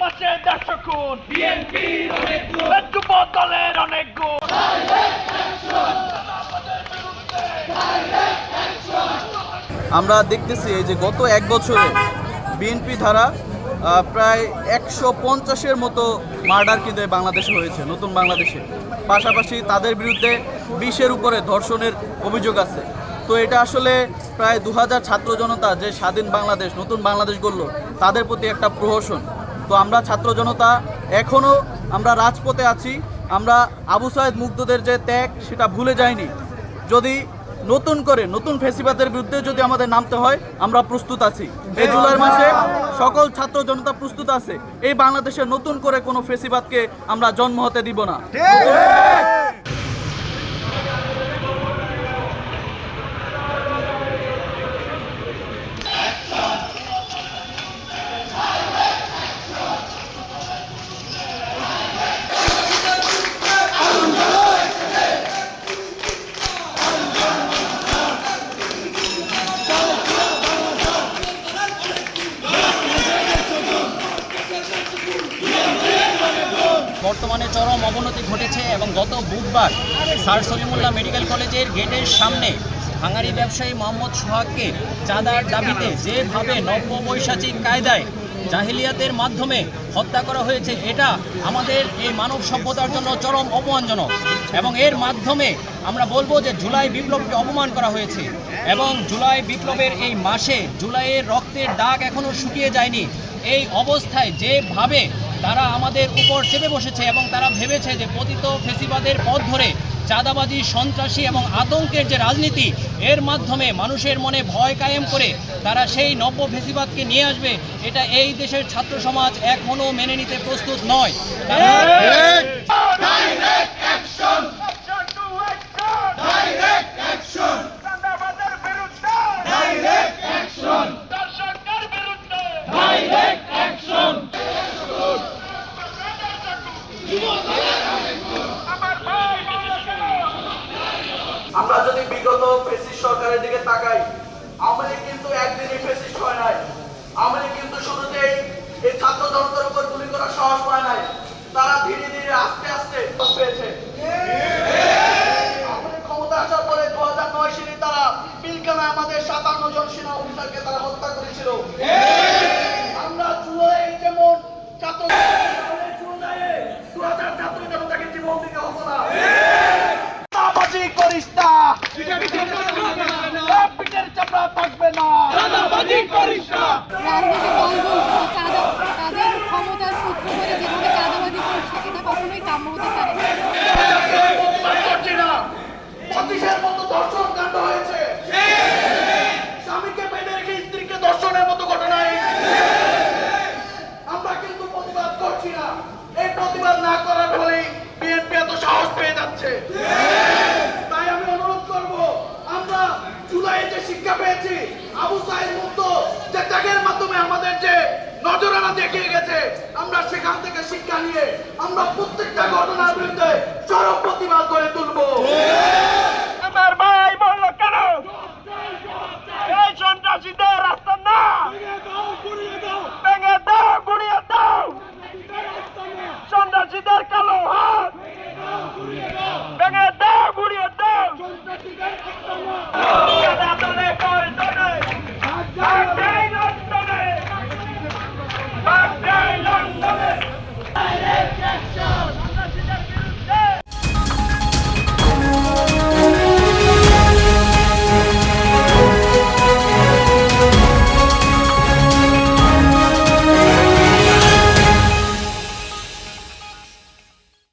মাসে দেড়শো অনেক গুণ। আমরা দেখতেছি এই যে গত এক বছরে বিএনপি ধারা প্রায় একশো পঞ্চাশের মতো মার্ডার কিন্তু বাংলাদেশে হয়েছে, নতুন বাংলাদেশে। পাশাপাশি তাদের বিরুদ্ধে বিশের উপরে ধর্ষণের অভিযোগ আছে। তো এটা আসলে প্রায় দু হাজার ছাত্র জনতা যে স্বাধীন বাংলাদেশ, নতুন বাংলাদেশ গড়ল, তাদের প্রতি একটা প্রহসন। তো আমরা ছাত্র জনতা এখনও আমরা রাজপথে আছি। আমরা আবু সাহেদ মুগ্ধদের যে ত্যাগ, সেটা ভুলে যাইনি। যদি নতুন করে নতুন ফেসিবাদের বিরুদ্ধে যদি আমাদের নামতে হয়, আমরা প্রস্তুত আছি। এই জুলাই মাসে সকল ছাত্র জনতা প্রস্তুত আছে। এই বাংলাদেশে নতুন করে কোনো ফেসিবাদকে আমরা জন্ম হতে দিব না। বর্তমানে চরম অবনতি ঘটেছে এবং গত বুধবার স্যার সলিমুল্লাহ মেডিকেল কলেজের গেটের সামনে ভাঙারি ব্যবসায়ী মোহাম্মদ সোহাগকে চাঁদার দাবিতে যেভাবে নব্য বৈশাচিক কায়দায় জাহিলিয়াতের মাধ্যমে হত্যা করা হয়েছে, এটা আমাদের এই মানব সভ্যতার জন্য চরম অপমানজনক। এবং এর মাধ্যমে আমরা বলব যে জুলাই বিপ্লবকে অপমান করা হয়েছে। এবং জুলাই বিপ্লবের এই মাসে জুলাইয়ের রক্তের দাগ এখনও শুকিয়ে যায়নি। এই অবস্থায় যেভাবে তারা আমাদের উপর চেপে বসেছে এবং তারা ভেবেছে যে পতিত ফেসিবাদের পথ ধরে চাঁদাবাজি, সন্ত্রাসী এবং আতঙ্কের যে রাজনীতি, এর মাধ্যমে মানুষের মনে ভয় কায়েম করে তারা সেই নব্য ফেসিবাদকে নিয়ে আসবে, এটা এই দেশের ছাত্র সমাজ এখনও মেনে নিতে প্রস্তুত নয়। আমার যদি বিগত ফেসিস সরকারের দিকে তাকাই আমাদের কিন্তু একদিনই ফেসিস হয় নাই। আমাদের কিন্তু শুরুতেই এই ছাত্র জনতার উপর গুলি করার সাহস পায় নাই তারা ধীরে ধীরে আস্তে আস্তে সাহস পেয়েছে আওয়ামী লীগ ক্ষমতা আসার পরে দু হাজার নয় সালে তারা পিলখানায় আমাদের সাতান্ন জন সেনা অফিসারকে তারা হত্যা করেছিল আমরা জুলাই যেমন ছাত্র জুলাইয়ে দু হাজার ছাত্র জনতাকে জীবন দিতে হতো না চাঁদাবাজি করিস না পিঠের চাপড়া থাকবে না চাঁদাবাজি করিস না তাদের ক্ষমতার সূত্র ধরে যেভাবে চাঁদাবাজি করছে এটা কখনোই কাম্য হতে পারে পঁচিশের মতো দর্শন কাণ্ড হয়েছে স্বামীকে বেঁধে রেখে স্ত্রীকে দর্শনের মতো ঘটনা এই আমরা কিন্তু প্রতিবাদ করছি না। এই প্রতিবাদ না করার ফলেই বিএনপি এত সাহস পেয়ে যাচ্ছে। যে শিক্ষা পেয়েছি, আবু সাহেব মুক্ত, যে ত্যাগের মাধ্যমে আমাদের যে নজরানা দেখিয়ে গেছে, আমরা সেখান থেকে শিক্ষা নিয়ে আমরা প্রত্যেকটা ঘটনার বিরুদ্ধে চরম প্রতিবাদ করে তুলব। আমার